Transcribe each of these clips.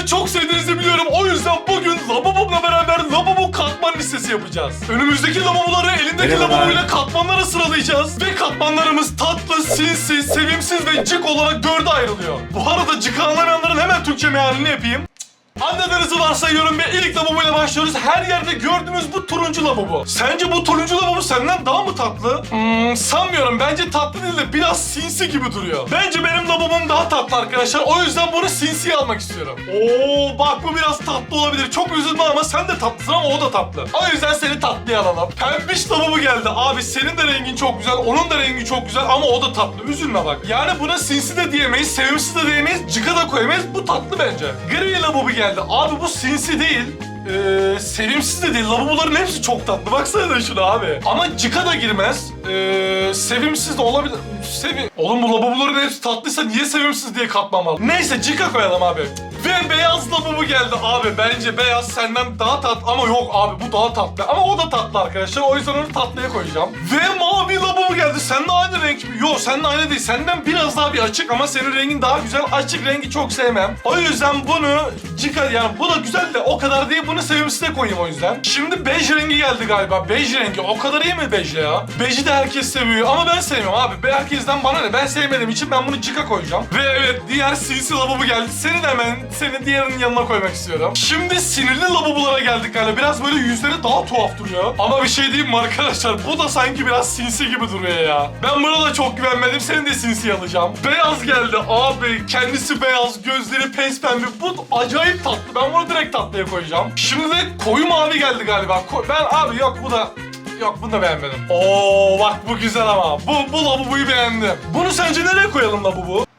Labubu'yu çok sevdiğinizi biliyorum. O yüzden bugün Labubu'la beraber Labubu katman listesi yapacağız. Önümüzdeki Labubu'ları elindeki Merhabalar. Labubu'yla katmanlara sıralayacağız. Ve katmanlarımız tatlı, sinsi, sevimsiz ve cık olarak dörde ayrılıyor. Bu arada cık anlamayanların hemen Türkçe mealini yapayım. Anladığınızı varsayıyorum ve ilk lavabuyla başlıyoruz. Her yerde gördüğümüz bu turuncu lavabo. Sence bu turuncu lavabo senden daha mı tatlı? Hmm, sanmıyorum. Bence tatlı değil de biraz sinsi gibi duruyor. Bence benim lavabom daha tatlı arkadaşlar. O yüzden bunu sinsiye almak istiyorum. Oo bak bu biraz tatlı olabilir. Çok üzülme ama sen de tatlısın ama o da tatlı. O yüzden seni tatlıya alalım. Pembiş lavabo geldi. Abi senin de rengin çok güzel. Onun da rengi çok güzel ama o da tatlı. Üzülme bak. Yani buna sinsi de diyemeyiz, sevimsiz de diyemeyiz, cıka da koyamayız. Bu tatlı bence. Gri lavabo geldi. Abi bu sinsi değil. Ee, sevimsiz de değil. Lavaboların hepsi çok tatlı. Baksana şuna abi. Ama cıka da girmez. Ee, sevimsiz de olabilir. Sevi... Oğlum bu lavaboların hepsi tatlıysa niye sevimsiz diye katmamalı? Neyse cıka koyalım abi. Ve beyaz lavabo geldi abi. Bence beyaz senden daha tatlı ama yok abi bu daha tatlı. Ama o da tatlı arkadaşlar. O yüzden onu tatlıya koyacağım. Ve mavi lavabo geldi. Seninle aynı renk mi? Yok seninle aynı değil. Senden biraz daha bir açık ama senin rengin daha güzel. Açık rengi çok sevmem. O yüzden bunu cıka yani bu da güzel de o kadar değil. Bunu sevimsize koyayım o yüzden. Şimdi bej rengi geldi galiba. Bej rengi. O kadar iyi mi bej ya? Beji de herkes seviyor ama ben sevmiyorum abi. Herkesten bana ne? Ben sevmediğim için ben bunu cıka koyacağım. Ve evet diğer sinsi lavabo geldi. Seni de hemen seni diğerinin yanına koymak istiyorum. Şimdi sinirli lavabolara geldik galiba. Biraz böyle yüzleri daha tuhaf duruyor. Ama bir şey diyeyim mi arkadaşlar? Bu da sanki biraz sinsi gibi duruyor ya. Ben buna da çok güvenmedim. Seni de sinsi alacağım. Beyaz geldi abi. Kendisi beyaz, gözleri pes pembe. Bu acayip tatlı. Ben bunu direkt tatlıya koyacağım. Şimdi de koyu mavi geldi galiba. Ko- ben abi yok bu da Yok bunu da beğenmedim. Oo bak bu güzel ama. Bu, bu lavaboyu beğendim. Bunu sence nereye koyalım lavabo?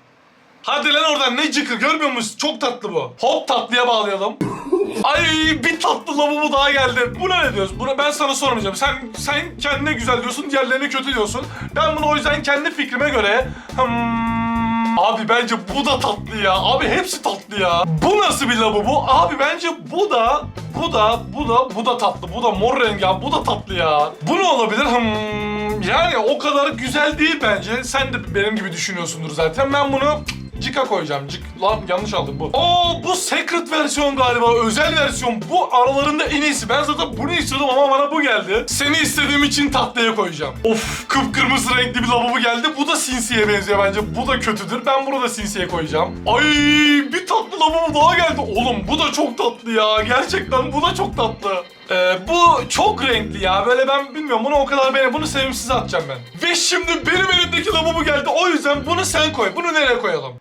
Hadi lan oradan ne cıkı görmüyor musun? Çok tatlı bu. Hop tatlıya bağlayalım. Ay bir tatlı lavabo daha geldi. Buna ne diyorsun? Buna ben sana sormayacağım. Sen sen kendine güzel diyorsun, diğerlerine kötü diyorsun. Ben bunu o yüzden kendi fikrime göre hmm, Abi bence bu da tatlı ya. Abi hepsi tatlı ya. Bu nasıl bir lavabo? Abi bence bu da bu da bu da bu da tatlı. Bu da mor rengi abi. Bu da tatlı ya. Bu ne olabilir? Hmm, yani o kadar güzel değil bence. Sen de benim gibi düşünüyorsundur zaten. Ben bunu Cika koyacağım. Cik lan yanlış aldım bu. Oo bu secret versiyon galiba. Özel versiyon. Bu aralarında en iyisi. Ben zaten bunu istiyordum ama bana bu geldi. Seni istediğim için tatlıya koyacağım. Of kıpkırmızı renkli bir lavabo geldi. Bu da sinsiye benziyor bence. Bu da kötüdür. Ben bunu da sinsiye koyacağım. Ay bir tatlı lavabo daha geldi. Oğlum bu da çok tatlı ya. Gerçekten bu da çok tatlı. Ee, bu çok renkli ya. Böyle ben bilmiyorum bunu o kadar beğen. Bunu sevimsiz atacağım ben. Ve şimdi benim elimdeki lavabo geldi. O yüzden bunu sen koy. Bunu nereye koyalım?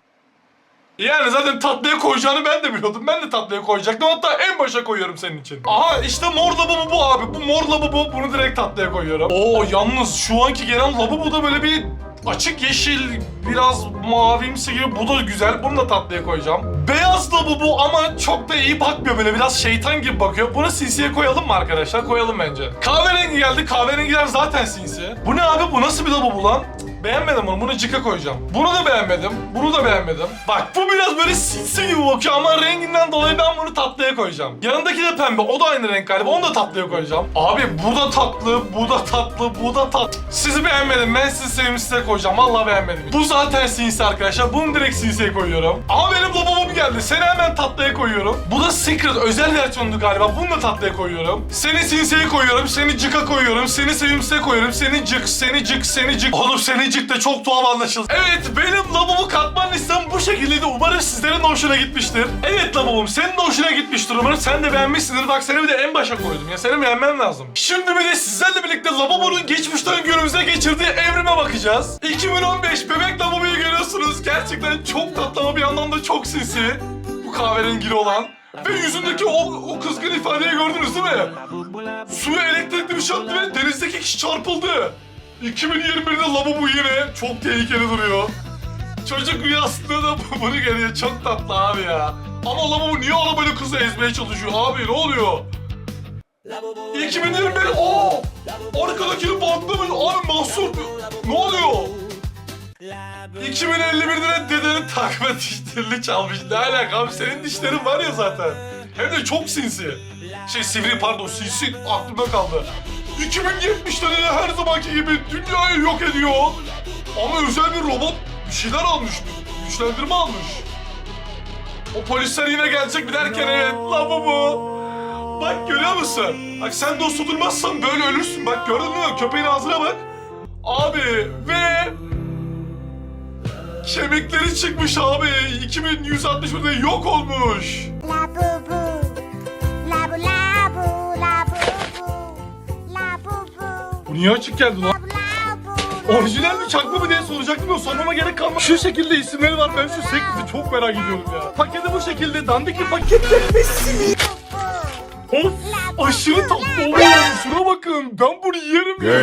Yani zaten tatlıya koyacağını ben de biliyordum. Ben de tatlıya koyacaktım. Hatta en başa koyuyorum senin için. Aha işte mor lavabo bu abi. Bu mor lavabo. Bunu direkt tatlıya koyuyorum. Oo yalnız şu anki gelen lavabo da böyle bir açık yeşil, biraz mavimsi gibi. Bu da güzel. Bunu da tatlıya koyacağım. Beyaz lavabo ama çok da iyi bakmıyor böyle. Biraz şeytan gibi bakıyor. Bunu sinsiye koyalım mı arkadaşlar? Koyalım bence. Kahverengi geldi. Kahverengiler zaten sinsi. Bu ne abi? Bu nasıl bir lavabo lan? Beğenmedim bunu. Bunu cika koyacağım. Bunu da beğenmedim. Bunu da beğenmedim. Bak bu biraz böyle sinsi gibi bakıyor ama renginden dolayı ben bunu tatlıya koyacağım. Yanındaki de pembe. O da aynı renk galiba. Onu da tatlıya koyacağım. Abi bu da tatlı, bu da tatlı, bu da tatlı. Sizi beğenmedim. Ben sizi sevimsize koyacağım. Vallahi beğenmedim. Bu zaten sinsi arkadaşlar. Bunu direkt sinsiye koyuyorum. Ama benim lavabom geldi. Seni hemen tatlıya koyuyorum. Bu da secret özel versiyondu galiba. Bunu da tatlıya koyuyorum. Seni sinsiye koyuyorum. Seni cıka koyuyorum. Seni sevimsize koyuyorum. Seni cık, seni cık, seni cık. Oğlum seni da çok tuhaf anlaşıldı. Evet benim lavabo katman listem bu şekildeydi. Umarım sizlerin de hoşuna gitmiştir. Evet lavabom senin de hoşuna gitmiştir. Umarım sen de beğenmişsindir. Bak seni bir de en başa koydum ya. Seni beğenmen lazım. Şimdi bir de sizlerle birlikte lavabonun geçmişten günümüze geçirdiği evrime bakacağız. 2015 bebek lavaboyu görüyorsunuz. Gerçekten çok tatlı ama bir yandan da çok sinsi. Bu kahverengili olan. Ve yüzündeki o, o kızgın ifadeyi gördünüz değil mi? Suya elektrikli bir şey attı ve denizdeki kişi çarpıldı. 2021'de lavabo yine çok tehlikeli duruyor. Çocuk rüyasında da bunu görüyor. Çok tatlı abi ya. Ama lavabo niye arabayla kızı ezmeye çalışıyor abi ne oluyor? 2021 o arkadakini bantlamış abi mahsur ne oluyor? 2051'de de dedenin takma dişlerini çalmış. Ne alaka abi senin dişlerin var ya zaten. Hem de çok sinsi. Şey sivri pardon sinsi aklımda kaldı. 2070'te de her zamanki gibi dünyayı yok ediyor. Ama özel bir robot bir şeyler almış. Güçlendirme almış. O polisler yine gelecek bir derken evet lavabo. Bak görüyor musun? Bak sen su durmazsan böyle ölürsün. Bak gördün mü? Köpeğin ağzına bak. Abi ve kemikleri çıkmış abi. 2161'de yok olmuş. Niye açık geldi lan? Orijinal mi çakma mı diye soracaktım ya sormama gerek kalmadı. Şu şekilde isimleri var ben şu seklizi çok merak ediyorum ya. Paketi bu şekilde dandik bir paketlenmesi? Of aşırı tatlı oluyor. Şuna bakın ben bunu yerim ya.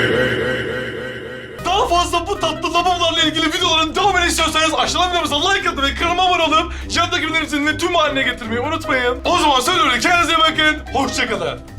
Daha fazla bu tatlı lavabolarla ilgili videoların devamını istiyorsanız aşağıdan videomuza like atın ve kanalıma abone olup yanındaki bildirimleri tüm haline getirmeyi unutmayın. O zaman söylüyorum kendinize iyi bakın. Hoşçakalın.